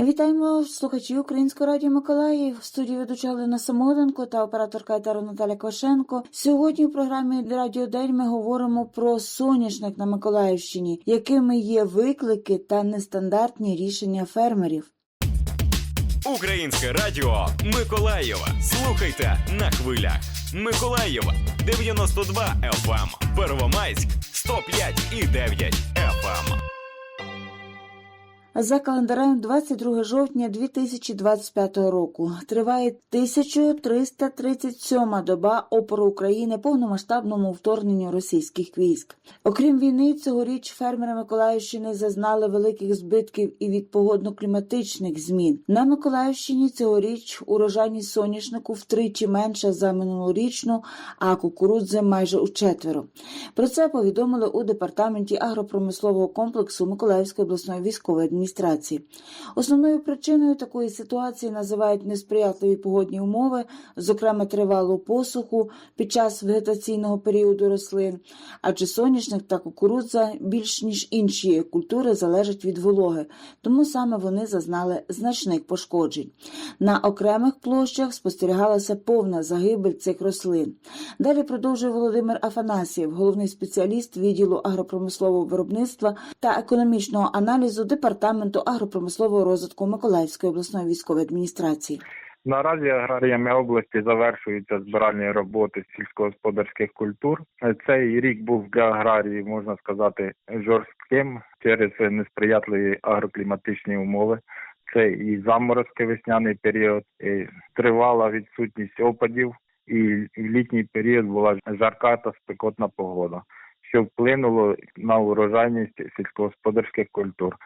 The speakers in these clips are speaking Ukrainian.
Вітаємо слухачі Українського радіо Миколаїв. В студії ведуча Олена Самоденко та операторка Етару Наталя Квашенко. Сьогодні в програмі Радіо День ми говоримо про соняшник на Миколаївщині, якими є виклики та нестандартні рішення фермерів. Українське радіо Миколаєва. Слухайте на хвилях. Миколаєва 92 FM. Первомайськ 105 і 9 FM. За календарем 22 жовтня 2025 року триває 1337 доба опору України повномасштабному вторгненню російських військ. Окрім війни, цьогоріч фермери Миколаївщини зазнали великих збитків і від погодно-кліматичних змін. На Миколаївщині цьогоріч урожайність соняшнику втричі менша за минулорічну, а кукурудзи майже у четверо. Про це повідомили у департаменті агропромислового комплексу Миколаївської обласної військової адміністрації. Основною причиною такої ситуації називають несприятливі погодні умови, зокрема тривалу посуху під час вегетаційного періоду рослин, адже соняшник та кукурудза більш ніж інші культури залежать від вологи, тому саме вони зазнали значних пошкоджень. На окремих площах спостерігалася повна загибель цих рослин. Далі продовжує Володимир Афанасьєв, головний спеціаліст відділу агропромислового виробництва та економічного аналізу департаменту агропромислового розвитку Миколаївської обласної військової адміністрації. Наразі аграріями області завершуються збиральні роботи сільськогосподарських культур. Цей рік був для аграрії, можна сказати, жорстким через несприятливі агрокліматичні умови. Це і заморозки весняний період, і тривала відсутність опадів, і в літній період була жарка та спекотна погода, що вплинуло на урожайність сільськогосподарських культур.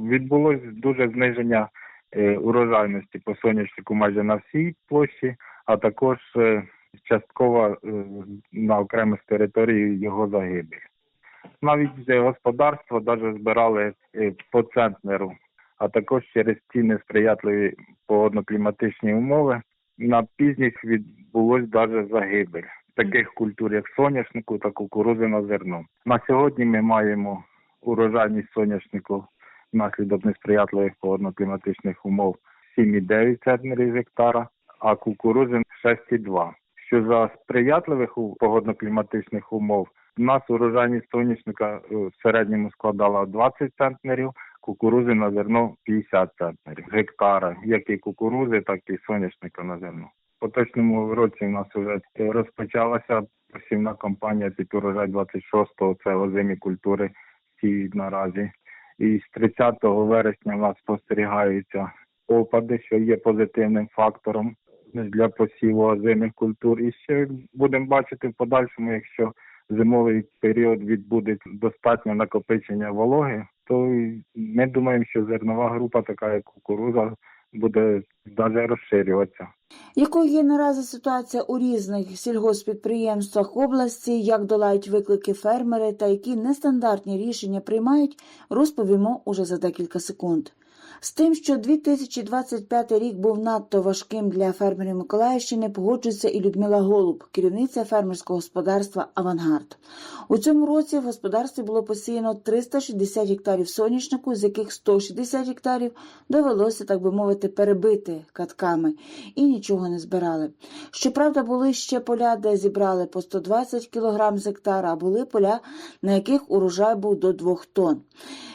Відбулось дуже зниження е, урожайності по соняшнику майже на всій площі, а також е, частково е, на окремих територіях його загибель. Навіть господарство навіть збирали по центнеру, а також через ці несприятливі погодно-кліматичні умови на пізніх відбулось навіть загибель таких культур, як соняшнику та кукурузи на зерно. На сьогодні ми маємо урожайність соняшнику внаслідок несприятливих погодно-кліматичних умов 7,9 центнерів з гектара, а кукурузи 6,2. Що за сприятливих погодно-кліматичних умов у нас урожайність соняшника е, в середньому складала 20 центнерів, кукурузи на зерно 50 центнерів гектара, як і кукурузи, так і соняшника на зерно. Поточному році у нас вже е, розпочалася посівна кампанія під урожай 26-го, це озимі культури сіють наразі. І з 30 вересня у нас спостерігаються опади, що є позитивним фактором для посіву озимих культур. І ще будемо бачити в подальшому, якщо зимовий період відбудеться достатньо накопичення вологи, то ми думаємо, що зернова група, така як кукуруза, буде далі розширюватися. Якою є наразі ситуація у різних сільгоспідприємствах області, як долають виклики фермери та які нестандартні рішення приймають, розповімо уже за декілька секунд. З тим, що 2025 рік був надто важким для фермерів Миколаївщини, погоджується і Людмила Голуб, керівниця фермерського господарства Авангард. У цьому році в господарстві було посіяно 360 гектарів соняшнику, з яких 160 гектарів довелося, так би мовити, перебити катками і нічого не збирали. Щоправда, були ще поля, де зібрали по 120 кг з гектара, а були поля, на яких урожай був до 2 тонн.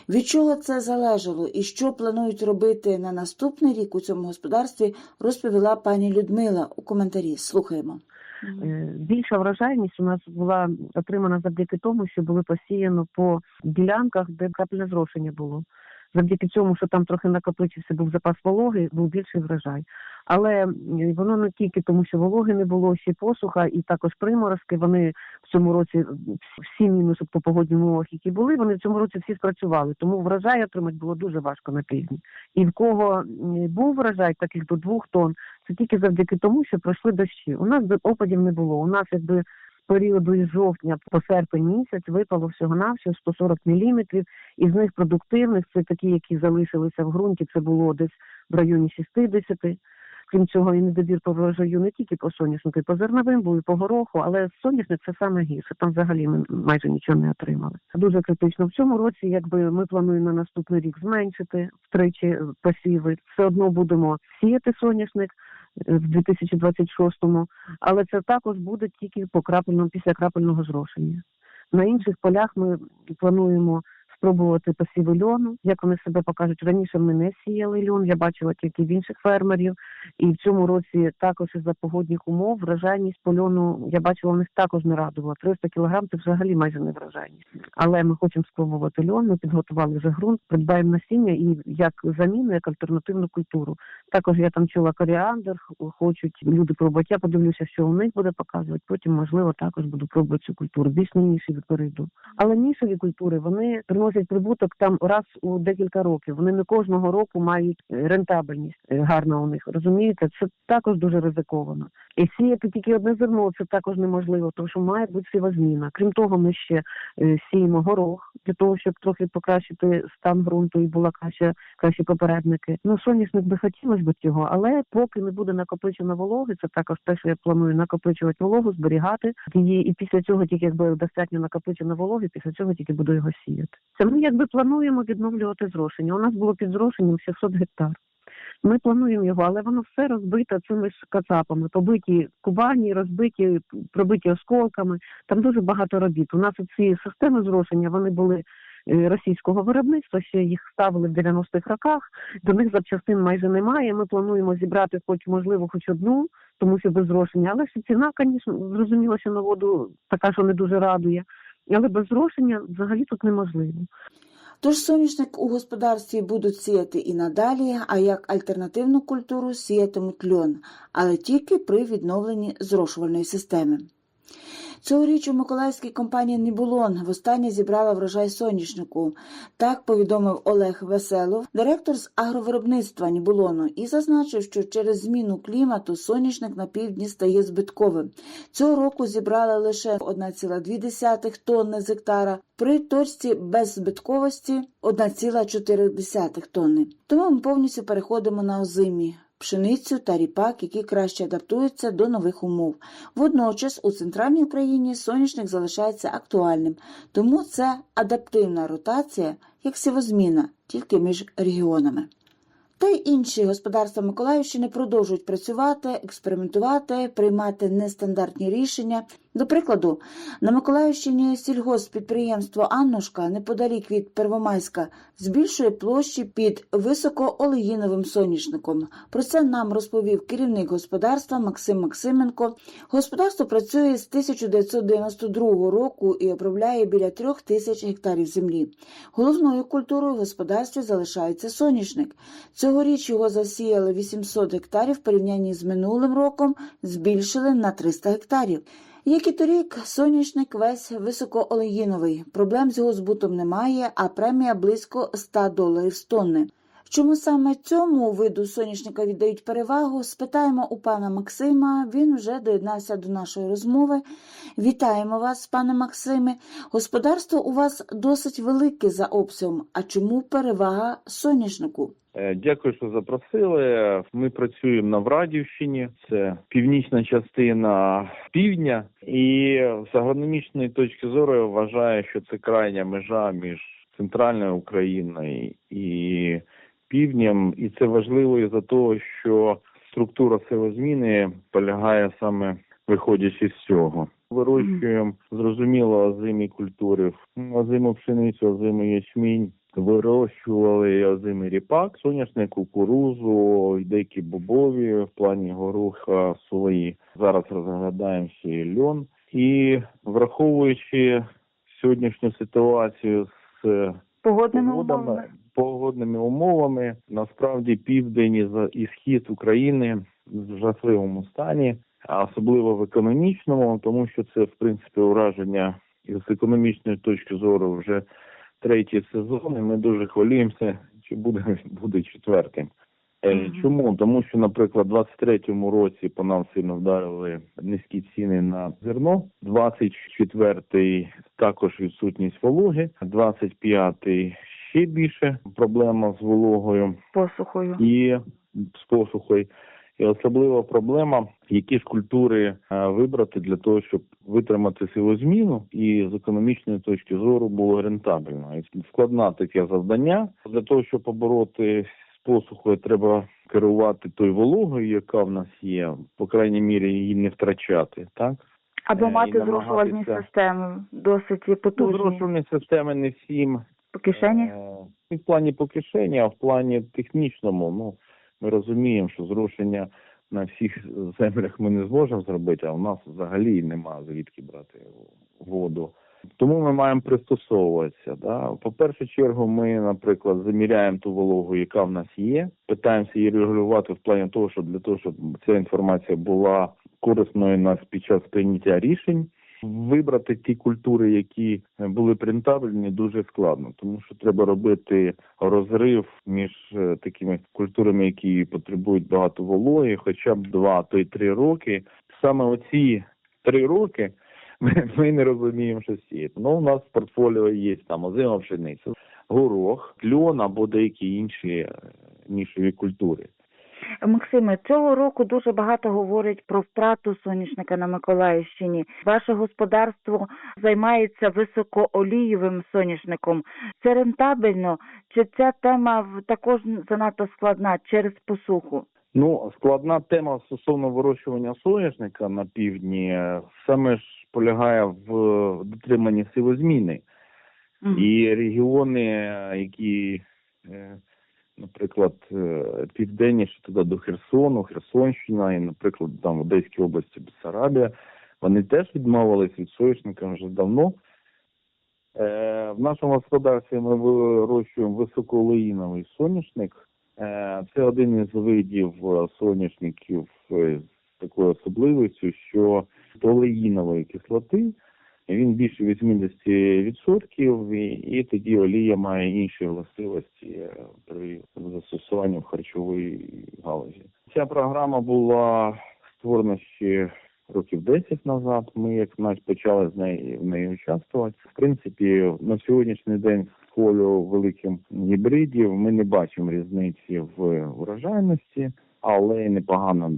Від чого це залежало і що планують робити на наступний рік у цьому господарстві, розповіла пані Людмила у коментарі. Слухаємо. Е, Більша врожайність у нас була отримана завдяки тому, що були посіяно по ділянках, де капельне зрошення було. Завдяки цьому, що там трохи накопичився, був запас вологи, був більший врожай. Але воно не тільки тому, що вологи не було, ще посуха, і також приморозки. Вони в цьому році всі- мінуси по погодним умовах, які були, вони в цьому році всі спрацювали. Тому врожай отримати було дуже важко на півдні. І в кого був врожай, таких до двох тонн, це тільки завдяки тому, що пройшли дощі. У нас опадів не було. У нас якби періоду із жовтня по серпень місяць випало всього навсього 140 міліметрів. Із них продуктивних це такі, які залишилися в ґрунті. Це було десь в районі 60. Крім цього, і недобір по врожаю не тільки по соняшнику, і по зерновим, був і по гороху, але соняшник це саме гірше. Там взагалі ми майже нічого не отримали. Дуже критично. В цьому році, якби ми плануємо на наступний рік зменшити втричі посіви, все одно будемо сіяти соняшник в 2026-му, але це також буде тільки по крапельному після крапельного зрошення. На інших полях ми плануємо спробувати посіви льону. Як вони себе покажуть раніше, ми не сіяли льон. Я бачила тільки в інших фермерів. І в цьому році також із-за погодних умов вражайність по льону я бачила, у них також не радувала. 300 кілограм це взагалі майже не вражайність. Але ми хочемо спробувати льон. Ми підготували вже ґрунт, придбаємо насіння і як заміну, як альтернативну культуру. Також я там чула коріандр, хочуть люди пробувати. Я подивлюся, що у них буде показувати. Потім, можливо, також буду пробувати цю культуру. Більш на ніші перейду. Але нішеві культури вони приносять прибуток там раз у декілька років. Вони не кожного року мають е, рентабельність е, гарна у них. Розумієте, це також дуже ризиковано. І сіяти тільки одне зерно це також неможливо, тому що має бути сівозміна. Крім того, ми ще е, сіємо горох для того, щоб трохи покращити стан ґрунту і була краща кращі попередники. Ну соняшник би хотілося б цього, але поки не буде накопичено вологи, це також те, що я планую накопичувати вологу, зберігати її, і після цього тільки якби достатньо накопичено вологи, після цього тільки буду його сіяти. Це ми якби плануємо відновлювати зрошення. У нас було під зрошенням 600 гектар. Ми плануємо його, але воно все розбите цими ж кацапами, побиті кубані, розбиті, пробиті осколками. Там дуже багато робіт. У нас ці системи зрошення вони були російського виробництва, ще їх ставили в 90-х роках. До них запчастин майже немає. Ми плануємо зібрати, хоч можливо, хоч одну, тому що без зрошення. Але ж ціна, звісно, зрозуміло, що на воду така, що не дуже радує. Але без зрошення взагалі тут неможливо. Тож соняшник у господарстві будуть сіяти і надалі, а як альтернативну культуру сіятимуть льон, але тільки при відновленні зрошувальної системи. Цьогоріч у миколаївській компанії Нібулон востаннє зібрала врожай соняшнику. Так повідомив Олег Веселов, директор з агровиробництва Нібулону, і зазначив, що через зміну клімату соняшник на півдні стає збитковим. Цього року зібрали лише 1,2 тонни з гектара, при точці без збитковості 1,4 тонни. Тому ми повністю переходимо на озимі. Пшеницю та ріпак, які краще адаптуються до нових умов. Водночас у центральній Україні соняшник залишається актуальним, тому це адаптивна ротація, як сівозміна, тільки між регіонами. Та й інші господарства Миколаївщини продовжують працювати, експериментувати, приймати нестандартні рішення. До прикладу, на Миколаївщині сільгосппідприємство Аннушка неподалік від Первомайська збільшує площі під високоолеїновим соняшником. Про це нам розповів керівник господарства Максим Максименко. Господарство працює з 1992 року і обробляє біля трьох тисяч гектарів землі. Головною культурою в господарстві залишається соняшник. Цьогоріч його засіяли 800 гектарів в порівнянні з минулим роком, збільшили на 300 гектарів. Як і торік, соняшник весь високоолеїновий. Проблем з його збутом немає, а премія близько 100 доларів з тонни. Чому саме цьому виду соняшника віддають перевагу? Спитаємо у пана Максима. Він вже доєднався до нашої розмови. Вітаємо вас, пане Максиме. Господарство у вас досить велике за обсягом. А чому перевага соняшнику? Е, Дякую, що запросили. Ми працюємо на Врадівщині, це північна частина півдня, і з агрономічної точки зору я вважаю, що це крайня межа між центральною Україною і півднем, і це важливо із-за того, що структура силозміни полягає саме виходячи з цього. Вирощуємо зрозуміло озимі культури, озиму пшеницю, озимий ячмінь. Вирощували озимий ріпак, соняшник, кукурузу, й деякі бобові в плані горуха, сої. Зараз розглядаємо ще й льон. І враховуючи сьогоднішню ситуацію з Погодними погодами, умовами. Погодними умовами, насправді південь і схід України в жахливому стані, а особливо в економічному, тому що це в принципі ураження з економічної точки зору вже третій сезон, і ми дуже хвилюємося, чи буде, буде четвертим. Е. Чому? Тому що, наприклад, в 23-му році по нам сильно вдарили низькі ціни на зерно. 24-й також відсутність вологи, 25-й ще більше проблема з вологою посухою. і з посухою. І особлива проблема, які ж культури е, вибрати для того, щоб витримати силозміну і з економічної точки зору було рентабельно. І складне таке завдання. Для того, щоб побороти з посухою, треба керувати той вологою, яка в нас є, по крайній мірі її не втрачати, так? Або Е, мати зрошувальні системи досить Ну, потужні зрошувальні системи не всім по кишені. Е, І в плані по кишені, а в плані технічному, ну ми розуміємо, що зрошення на всіх землях ми не зможемо зробити, а в нас взагалі нема звідки брати воду. Тому ми маємо пристосовуватися. Да? По першу чергу, ми, наприклад, заміряємо ту вологу, яка в нас є, питаємося її регулювати в плані того, щоб для того, щоб ця інформація була корисною нас під час прийняття рішень. Вибрати ті культури, які е, були рентабельні, дуже складно, тому що треба робити розрив між е, такими культурами, які потребують багато вологи, хоча б два, то й три роки. Саме оці три роки ми, ми не розуміємо, що сіяти. Ну, у нас в портфоліо є там озима пшениця, горох, льон або деякі інші е, нішові культури. Максиме, цього року дуже багато говорять про втрату соняшника на Миколаївщині. Ваше господарство займається високоолієвим соняшником. Це рентабельно? Чи ця тема також також складна через посуху? Ну, складна тема стосовно вирощування соняшника на півдні саме ж полягає в дотриманні силозміни. Мгм. І регіони, які, е, наприклад, е, південніше туди до Херсону, Херсонщина і, наприклад, там в Одеській області Бессарабія, вони теж відмовились від соняшника вже давно. Е, В нашому господарстві ми вирощуємо високоолеїновий соняшник. Е, Це один із видів е, соняшників е, з такою особливістю, що олеїнової кислоти він більше 80%, і, і тоді олія має інші властивості е, при застосуванні в харчовій галузі. Ця програма була створена ще років 10 назад. Ми як навіть почали з неї в неї участвувати. В принципі, на сьогоднішній день полю великим гібридів ми не бачимо різниці в урожайності, але й непогана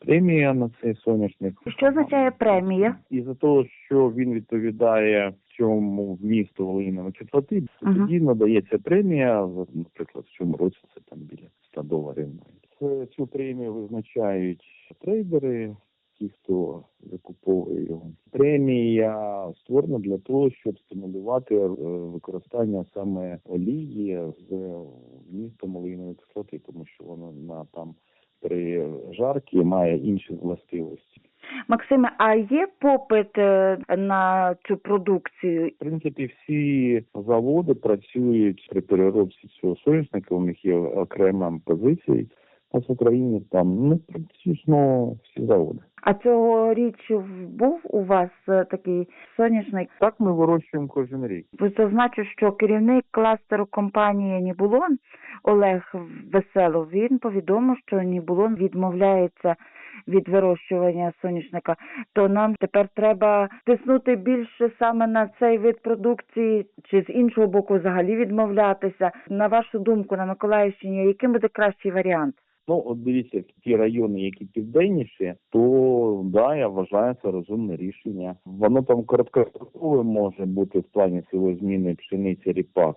премія на цей соняшник. Що означає премія? І за того, що він відповідає цьому вмісту волинової кислоти, Мгм. тоді надається премія, наприклад, в цьому році це там біля 100 доларів. Це, цю премію визначають трейдери, ті, хто закуповує його. Премія створена для того, щоб стимулювати е, використання саме олії з вмістом олійної кислоти, тому що вона на там при жаркі має інші властивості. Максиме, а є попит е, на цю продукцію? В принципі, всі заводи працюють при переробці цього соняшника. У них є окрема позиція. А в Україні там ну практично всі заводи. А цьогоріч був у вас е, такий соняшник? Так ми вирощуємо кожен рік. Зазначу, що керівник кластеру компанії Нібулон Олег Веселов він повідомив, що Нібулон відмовляється від вирощування соняшника. То нам тепер треба тиснути більше саме на цей вид продукції, чи з іншого боку взагалі відмовлятися. На вашу думку, на Миколаївщині, яким буде кращий варіант? Ну, от дивіться, ті райони, які південніші, то да, я вважаю це розумне рішення. Воно там короткострокове може бути в плані силозміни пшениці ріпак.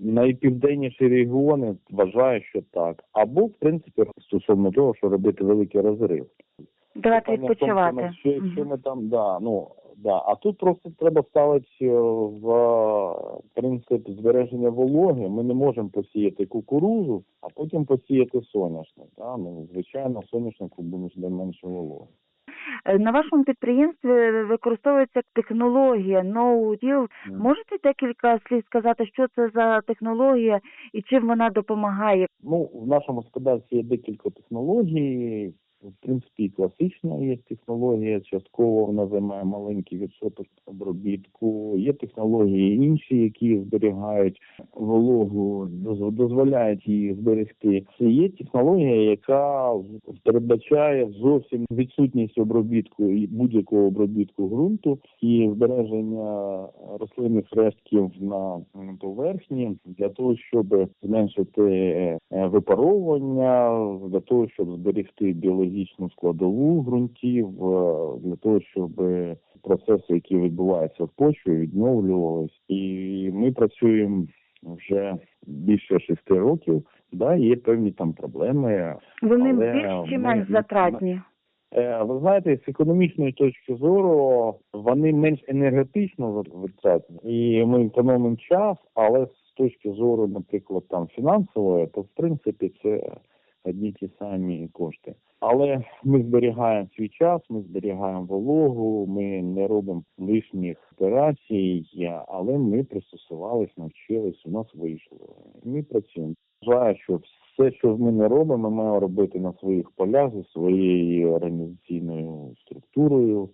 Найпівденніші регіони вважаю, що так. Або, в принципі, стосовно того, що робити великий розрив. Давати Питання тому, відпочивати. що, якщо ми там, да, ну да, а тут просто треба ставити е, в е, принцип збереження вологи. Ми не можемо посіяти кукурузу, а потім посіяти соняшник. Да? Ну, звичайно, соняшнику буде менше вологи. Е, На вашому підприємстві використовується технологія no-till. Можете декілька слів сказати, що це за технологія і чим вона допомагає? Ну, в нашому господарстві є декілька технологій. В принципі, класична є технологія, частково вона займає маленький відсоток обробітку. Є технології інші, які зберігають вологу, доз- дозволяють її зберегти. І є технологія, яка передбачає зовсім відсутність обробітку і будь-якого обробітку ґрунту і збереження рослинних рештків на поверхні для того, щоб зменшити е, випаровування, для того, щоб зберегти біологічну складову ґрунтів, е, для того, щоб процеси, які відбуваються в почві, відновлювались. І ми працюємо вже більше шести років. Да, є певні там проблеми. Вони більш чи менш затратні? Е, Ви знаєте, з економічної точки зору вони менш енергетично витратні, і ми економимо час, але з точки зору, наприклад, там фінансової, то в принципі це одні ті самі кошти. Але ми зберігаємо свій час, ми зберігаємо вологу, ми не робимо лишніх операцій, але ми пристосувались, навчились, у нас вийшло. Ми працюємо. Вважаю, що все, що ми не робимо, ми маємо робити на своїх полях зі своєю організаційною структурою.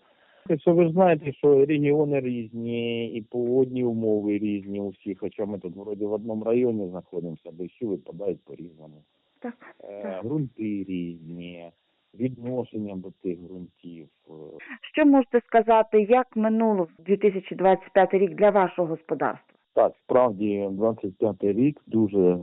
Якщо ви ж знаєте, що регіони різні і погодні умови різні у всіх, хоча ми тут вроді в одному районі знаходимося, дощі випадають по-різному. Так, Е, так. Ґрунти різні, відношення до тих ґрунтів. Що можете сказати, як минуло 2025 рік для вашого господарства? Так, справді 25 рік дуже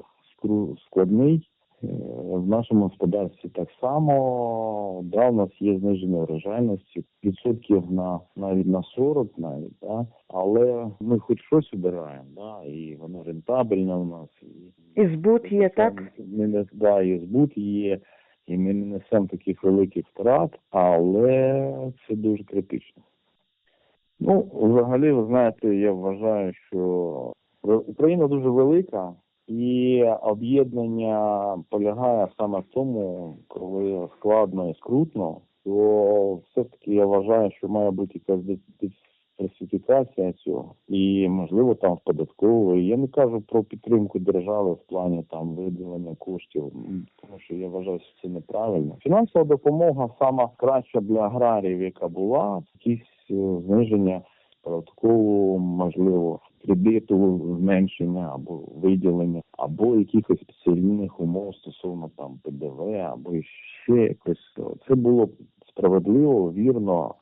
складний. Е, В нашому господарстві так само. Да, у нас є зниження врожайності, відсотків на навіть на 40 навіть, да. але ми хоч щось обираємо, да, і воно рентабельне у нас. І, І збут є, так? Ми не да, і збут є, і ми не несемо таких великих втрат, але це дуже критично. Ну, взагалі, ви знаєте, я вважаю, що Україна дуже велика, і об'єднання полягає саме в тому, коли складно і скрутно, то все-таки я вважаю, що має бути якась диверсифікація цього. І можливо там податкової. Я не кажу про підтримку держави в плані там виділення коштів, тому що я вважаю, що це неправильно. Фінансова допомога сама краща для аграріїв, яка була, якісь е, зниження податкового, можливо, кредиту зменшення або виділення, або якихось спеціальних умов стосовно там ПДВ, або ще якось. Це було справедливо, вірно,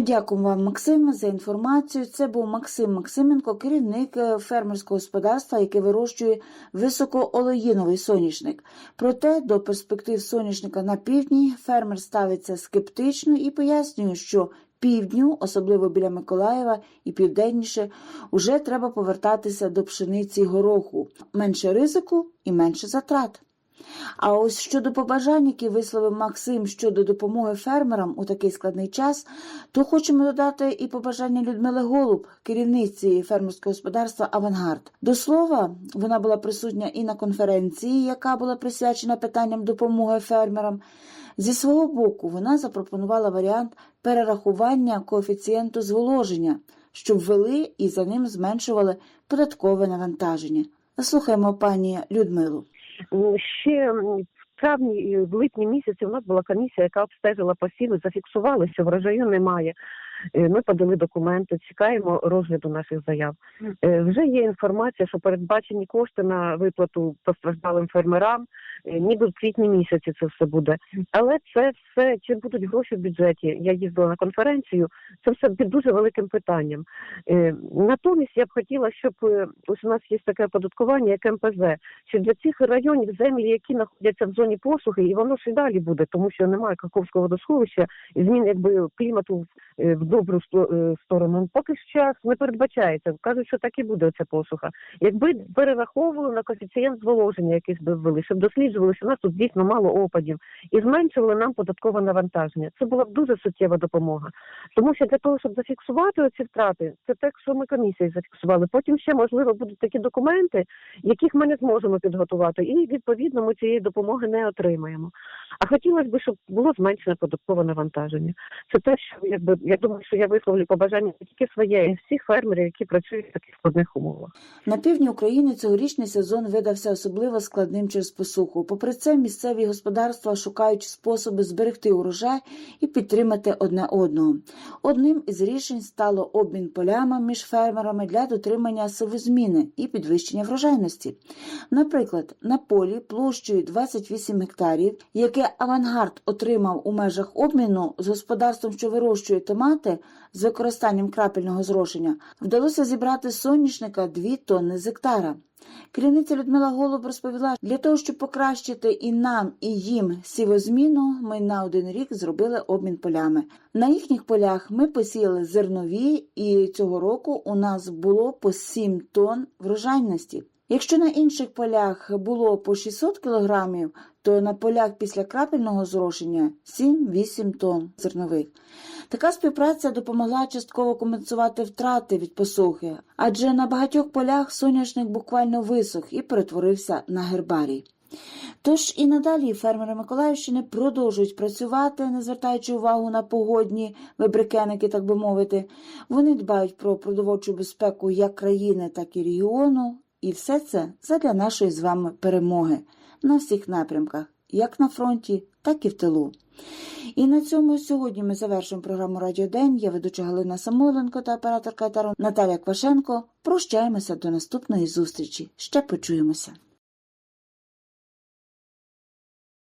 Дякую вам, Максиме, за інформацію. Це був Максим Максименко, керівник е, фермерського господарства, яке вирощує високоолеїновий соняшник. Проте до перспектив соняшника на півдні фермер ставиться скептично і пояснює, що півдню, особливо біля Миколаєва і південніше, уже треба повертатися до пшениці гороху. Менше ризику і менше затрат. А ось щодо побажань, які висловив Максим щодо допомоги фермерам у такий складний час, то хочемо додати і побажання Людмили Голуб, керівниці фермерського господарства Авангард. До слова, вона була присутня і на конференції, яка була присвячена питанням допомоги фермерам. Зі свого боку, вона запропонувала варіант перерахування коефіцієнту зволоження, щоб ввели і за ним зменшували податкове навантаження. Слухаємо пані Людмилу. М, Ще в травні і в липні місяці у нас була комісія, яка обстежила посіви, зафіксувала, що врожаю немає. Е, Ми подали документи, чекаємо розгляду наших заяв. Е, Вже є інформація, що передбачені кошти на виплату постраждалим фермерам, е, ніби в квітні місяці це все буде. Але це все чи будуть гроші в бюджеті? Я їздила на конференцію. Це все під дуже великим питанням. Е, Натомість я б хотіла, щоб е, ось у нас є таке оподаткування, як МПЗ, що для цих районів землі, які знаходяться в зоні посухи, і воно ж і далі буде, тому що немає Каховського водосховища, і змін якби клімату е, в добру сто- е, сторону. Поки ж час не передбачається. Кажуть, що так і буде ця посуха. Якби перераховували на коефіцієнт зволоження, якийсь би ввели, щоб досліджували, що у нас тут дійсно мало опадів, і зменшували нам податкове навантаження. Це була б дуже суттєва допомога. Тому що для того, щоб зафіксувати ці втрати, це те, що ми комісії зафіксували. Потім ще можливо будуть такі документи, яких ми не зможемо підготувати, і відповідно ми цієї допомоги не отримаємо. А хотілося б, щоб було зменшене податкове навантаження. Це те, що якби я думаю, що я висловлю побажання не тільки своє, й всіх фермерів, які працюють в таких складних умовах. На півдні України цьогорічний сезон видався особливо складним через посуху. Попри це, місцеві господарства шукають способи зберегти урожай і підтримати одне одного. Одним із рішень стало обмін полями між фермерами для дотримання сивозміни і підвищення врожайності. Наприклад, на полі площею 28 гектарів, яке авангард отримав у межах обміну з господарством, що вирощує томати з використанням крапельного зрошення, вдалося зібрати соняшника 2 тонни з гектара. Керівниця Людмила Голуб розповіла, для того, щоб покращити і нам, і їм сівозміну, ми на один рік зробили обмін полями. На їхніх полях ми посіяли зернові, і цього року у нас було по 7 тонн врожайності. Якщо на інших полях було по 600 кілограмів, то на полях після крапельного зрошення 7-8 тонн зернових. Така співпраця допомогла частково компенсувати втрати від посухи, адже на багатьох полях соняшник буквально висох і перетворився на гербарій. Тож і надалі фермери Миколаївщини продовжують працювати, не звертаючи увагу на погодні вибрикеники, так би мовити. Вони дбають про продовольчу безпеку як країни, так і регіону. І все це задля нашої з вами перемоги на всіх напрямках, як на фронті, так і в тилу. І на цьому сьогодні ми завершуємо програму Радіо День. Я ведуча Галина Самойленко та операторка етеру Наталя Квашенко. Прощаємося до наступної зустрічі. Ще почуємося.